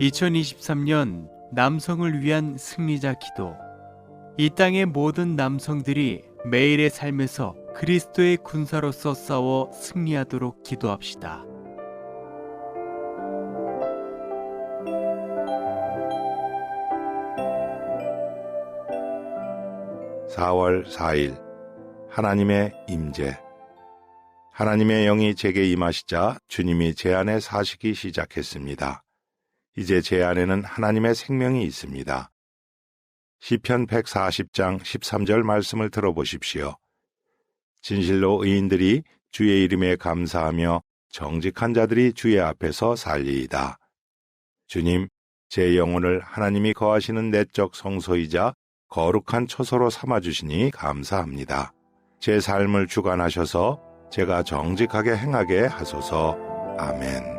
2023년 남성을 위한 승리자 기도. 이 땅의 모든 남성들이 매일의 삶에서 그리스도의 군사로서 싸워 승리하도록 기도합시다. 4월 4일 하나님의 임재 하나님의 영이 제게 임하시자 주님이 제 안에 사시기 시작했습니다. 이제 제 안에는 하나님의 생명이 있습니다. 시편 140장 13절 말씀을 들어보십시오. 진실로 의인들이 주의 이름에 감사하며 정직한 자들이 주의 앞에서 살리이다. 주님, 제 영혼을 하나님이 거하시는 내적 성소이자 거룩한 처소로 삼아주시니 감사합니다. 제 삶을 주관하셔서 제가 정직하게 행하게 하소서. 아멘.